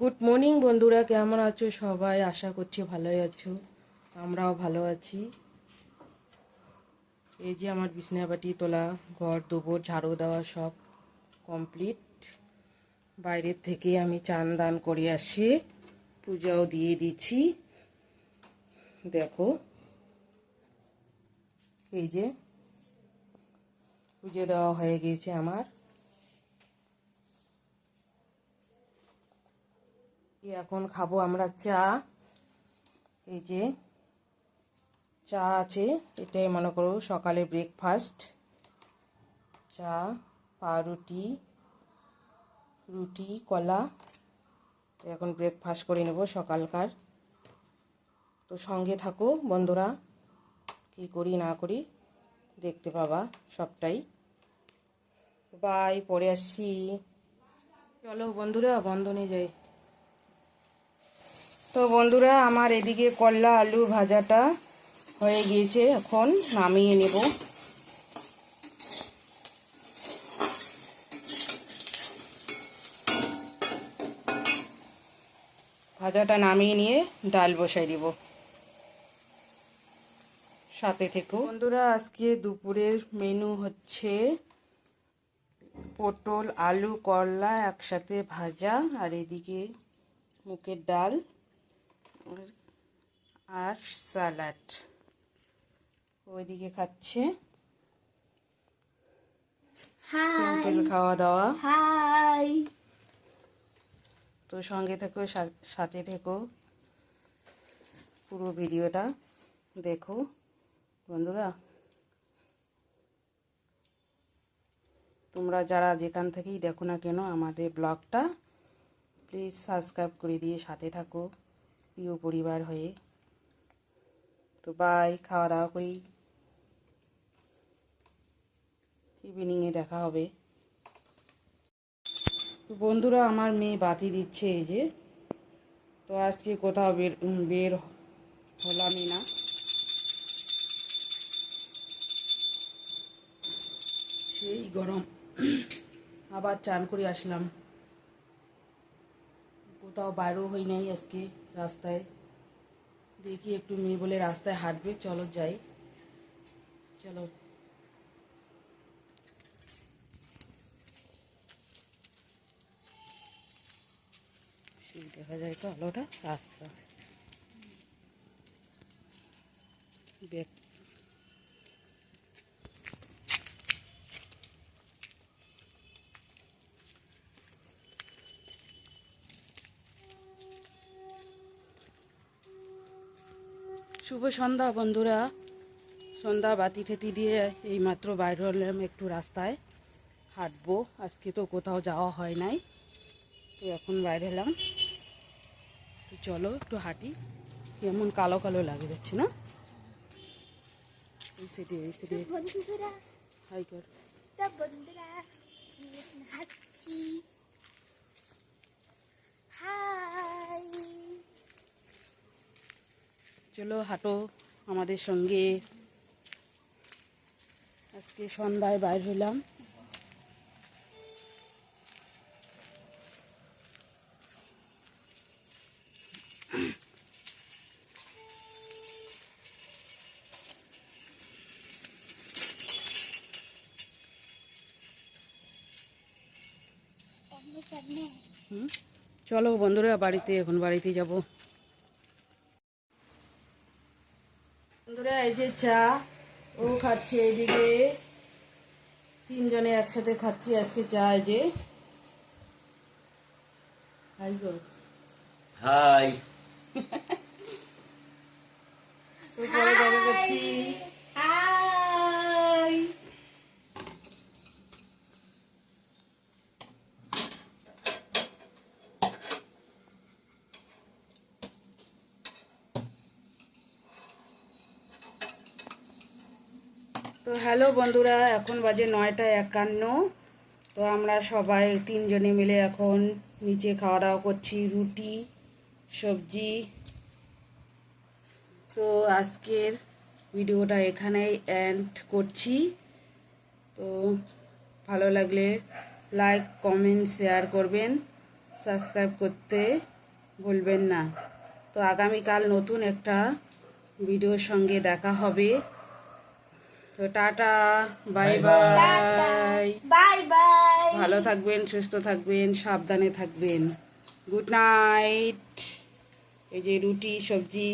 Good morning বন্ধুরা, কেমন আছো সবাই? আশা করছি ভালোই আছো। আমরাও ভালো আছি। এই যে আমার বিছনাবাটি তোলা, ঘর, দুপুর, ঝাড়ু দেওয়া সব কমপ্লিট বাইরের থেকে আমি চান দান করে আসি। পূজাও দিয়ে দিচ্ছি। দেখো। এই যে, পুজো দেওয়া হয়ে গিয়েছে আমার। এখন খাব আমরা চা। এই যে চা আছে, এটাই মনে করো সকালে ব্রেকফাস্ট চা, পাউরুটি, রুটি, কলা। এখন ব্রেকফাস্ট করে নেব সকালকার। তো সঙ্গে থাকো বন্ধুরা, কি করি না করি দেখতে পাবা সবটাই। বাই পরে আসছি। চলো বন্ধুরা বন্ধনে যাই। তো বন্ধুরা, আমার এদিকে করলা আলু ভাজাটা হয়ে গিয়েছে। এখন নামিয়ে নেব। ভাজাটা নামিয়ে নিয়ে ডাল বসাই দিব। সাথে থেকো। বন্ধুরা, আজকে দুপুরের মেনু হচ্ছে পটল, আলু করলা একসাথে ভাজা, আর এদিকে মুখের ডাল। আর স্যালাড ওইদিকে খাচ্ছে। খাওয়া দাওয়া হাই। তো সঙ্গে থেকো সাথে থেকো পুরো ভিডিওটা দেখো বন্ধুরা। তোমরা যারা যেখান থেকেই দেখো না কেন আমাদের ব্লগটা প্লিজ সাবস্ক্রাইব করে দিয়ে সাথে থাকো। প্রিয় পরিবার হয়ে। তো বাই খাওয়া দাওয়া করি ইভিনিংয়ে দেখা হবে। বন্ধুরা, আমার মেয়ে বাতি দিচ্ছে এই যে। তো আজকে কোথাও বের বের হলামই না। সেই গরম। আবার চান করে আসলাম। কোথাও বাইরেও হই নাই আজকে রাস্তায়। দেখি একটু মেয়ে বলে রাস্তায় হাঁটবে, চলো যাই। চলো। দেখা যায় তো আলোটা, রাস্তা। ব্যাগ শুভ সন্ধ্যা বন্ধুরা। সন্ধ্যা বাতি ঠেতি দিয়ে এইমাত্র বাইরে হলাম একটু রাস্তায়। হাঁটবো। আজকে তো কোথাও যাওয়া হয় নাই। তো এখন বাইরে এলাম তো চলো একটু হাঁটি। কেমন কালো কালো লাগে যাচ্ছে না? এই সাইডে এই বন্ধুরা। হাই কর। বন্ধুরা হাঁটছি হাই চলো হাঁটো আমাদের সঙ্গে। আজকে সন্ধ্যায় বাইর হুম? চলো বন্ধুরা বাড়িতে এখন বাড়িতে যাব। বন্ধুরা এই যে চা ও খাচ্ছে এইদিকে তিনজনে একসাথে খাচ্ছি আজকে চা এই যে। হাই গো। হাই তো পরে দেখা করছি হাই তো হ্যালো বন্ধুরা, এখন বাজে নয়টা একান্ন। তো আমরা সবাই তিনজনে মিলে এখন নিচে খাওয়া দাওয়া করছি, রুটি, সবজি। তো আজকের ভিডিওটা এখানেই এন্ড করছি। তো ভালো লাগলে লাইক কমেন্ট শেয়ার করবেন। সাবস্ক্রাইব করতে ভুলবেন না। তো আগামীকাল নতুন একটা ভিডিওর সঙ্গে দেখা হবে। তো tata bye bye bye bye ভালো থাকবেন সুস্থ থাকবেন সাবধানে থাকবেন। গুড নাইট এই যে রুটি সবজি